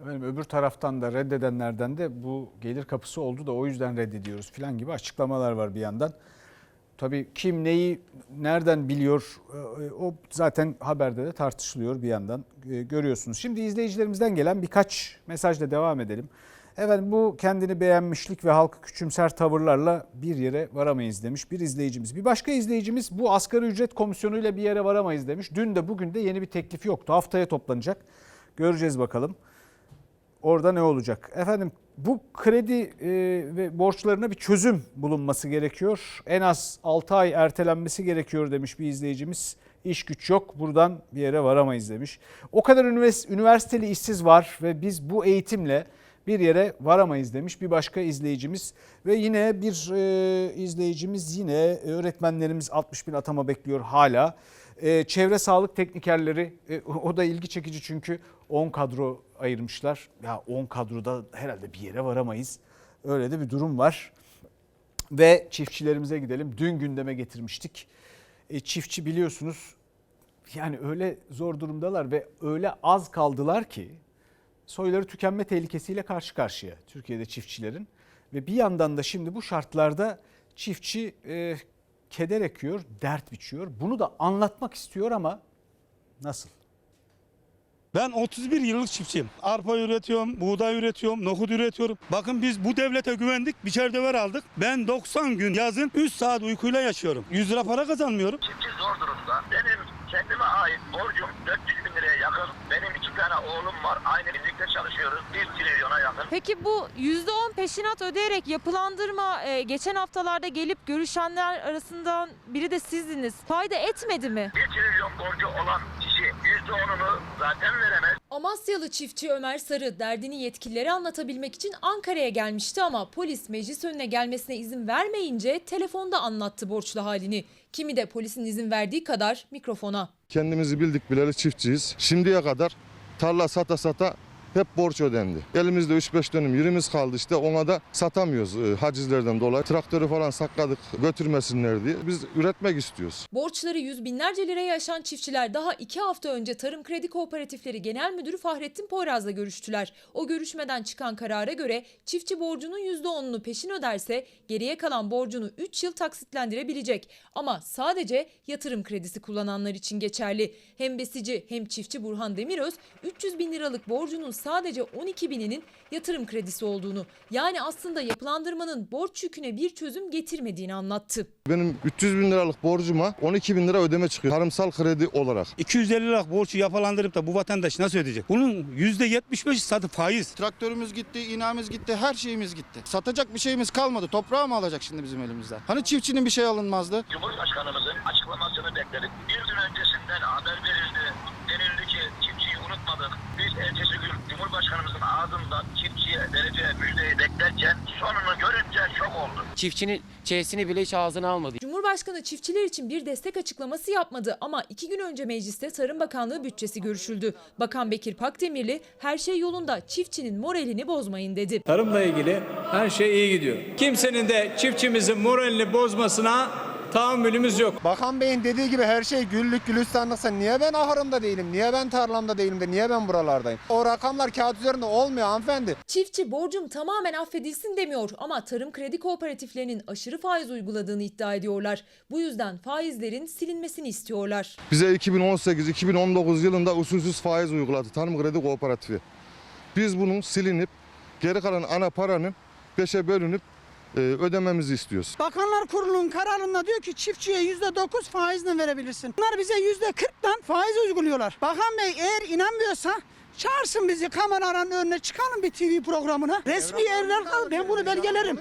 Efendim öbür taraftan da reddedenlerden de bu gelir kapısı oldu da o yüzden reddediyoruz falan gibi açıklamalar var bir yandan. Tabii kim neyi nereden biliyor e, o zaten haberde de tartışılıyor bir yandan e, görüyorsunuz. Şimdi izleyicilerimizden gelen birkaç mesajla devam edelim. Efendim bu kendini beğenmişlik ve halkı küçümser tavırlarla bir yere varamayız demiş bir izleyicimiz. Bir başka izleyicimiz bu asgari ücret komisyonuyla bir yere varamayız demiş. Dün de bugün de yeni bir teklif yoktu. Haftaya toplanacak. Göreceğiz bakalım orada ne olacak? Efendim bu kredi e, ve borçlarına bir çözüm bulunması gerekiyor. En az 6 ay ertelenmesi gerekiyor demiş bir izleyicimiz. İş güç yok buradan bir yere varamayız demiş. O kadar üniversiteli işsiz var ve biz bu eğitimle bir yere varamayız demiş bir başka izleyicimiz. Ve yine bir e, izleyicimiz yine öğretmenlerimiz 60 bin atama bekliyor hala. E, çevre sağlık teknikerleri e, o da ilgi çekici çünkü 10 kadro ayırmışlar. Ya 10 kadroda herhalde bir yere varamayız. Öyle de bir durum var. Ve çiftçilerimize gidelim. Dün gündeme getirmiştik. E, çiftçi biliyorsunuz yani öyle zor durumdalar ve öyle az kaldılar ki soyları tükenme tehlikesiyle karşı karşıya Türkiye'de çiftçilerin. Ve bir yandan da şimdi bu şartlarda çiftçi e, keder ekiyor, dert biçiyor. Bunu da anlatmak istiyor ama nasıl? Ben 31 yıllık çiftçiyim. Arpa üretiyorum, buğday üretiyorum, nohut üretiyorum. Bakın biz bu devlete güvendik, biçer döver aldık. Ben 90 gün yazın 3 saat uykuyla yaşıyorum. 100 lira para kazanmıyorum. Çiftçi zor durumda. Benim kendime ait borcum 400 bin liraya yakın. Benim iki tane oğlum var. Aynı birlikte çalışıyoruz. 1 trilyona yakın. Peki bu %10 peşinat ödeyerek yapılandırma e, geçen haftalarda gelip görüşenler arasından biri de sizdiniz. Fayda etmedi mi? 1 trilyon borcu olan kişi %10'unu zaten veremez. Amasyalı çiftçi Ömer Sarı derdini yetkililere anlatabilmek için Ankara'ya gelmişti ama polis meclis önüne gelmesine izin vermeyince telefonda anlattı borçlu halini. Kimi de polisin izin verdiği kadar mikrofona. Kendimizi bildik bileli çiftçiyiz. Şimdiye kadar tarla sata sata hep borç ödendi. Elimizde 3-5 dönüm yerimiz kaldı işte ona da satamıyoruz e, hacizlerden dolayı. Traktörü falan sakladık götürmesinler diye. Biz üretmek istiyoruz. Borçları yüz binlerce liraya aşan çiftçiler daha iki hafta önce Tarım Kredi Kooperatifleri Genel Müdürü Fahrettin Poyraz'la görüştüler. O görüşmeden çıkan karara göre çiftçi borcunun %10'unu peşin öderse geriye kalan borcunu 3 yıl taksitlendirebilecek. Ama sadece yatırım kredisi kullananlar için geçerli. Hem besici hem çiftçi Burhan Demiröz 300 bin liralık borcunun sadece 12 bininin yatırım kredisi olduğunu yani aslında yapılandırmanın borç yüküne bir çözüm getirmediğini anlattı. Benim 300 bin liralık borcuma 12 bin lira ödeme çıkıyor. Tarımsal kredi olarak. 250 liralık borcu yapalandırıp da bu vatandaş nasıl ödeyecek? Bunun %75'i satı faiz. Traktörümüz gitti, inamız gitti, her şeyimiz gitti. Satacak bir şeyimiz kalmadı. Toprağı mı alacak şimdi bizim elimizden? Hani çiftçinin bir şey alınmazdı? Cumhurbaşkanımızın açıklamasını bekledik. Bir gün öncesinden haber verildi. Denildi ki çiftçiyi unutmadık. Biz ertesi gün Cumhurbaşkanımızın ağzından çiftçiye vereceği müjdeyi beklerken sonunu görünce şok olduk. Çiftçinin çeyesini bile hiç ağzına almadı. Cumhurbaşkanı çiftçiler için bir destek açıklaması yapmadı ama iki gün önce mecliste Tarım Bakanlığı bütçesi görüşüldü. Bakan Bekir Pakdemirli her şey yolunda çiftçinin moralini bozmayın dedi. Tarımla ilgili her şey iyi gidiyor. Kimsenin de çiftçimizin moralini bozmasına tahammülümüz yok. Bakan Bey'in dediği gibi her şey güllük gülistanlıksa niye ben ahırımda değilim, niye ben tarlamda değilim de niye ben buralardayım? O rakamlar kağıt üzerinde olmuyor hanımefendi. Çiftçi borcum tamamen affedilsin demiyor ama tarım kredi kooperatiflerinin aşırı faiz uyguladığını iddia ediyorlar. Bu yüzden faizlerin silinmesini istiyorlar. Bize 2018-2019 yılında usulsüz faiz uyguladı Tarım Kredi Kooperatifi. Biz bunun silinip geri kalan ana paranın 5'e bölünüp e, ödememizi istiyoruz. Bakanlar Kurulu'nun kararında diyor ki çiftçiye yüzde dokuz faizle verebilirsin. Bunlar bize yüzde kırktan faiz uyguluyorlar. Bakan Bey eğer inanmıyorsa çağırsın bizi kameraların önüne çıkalım bir TV programına. Resmi evrak al ben bunu belgelerim.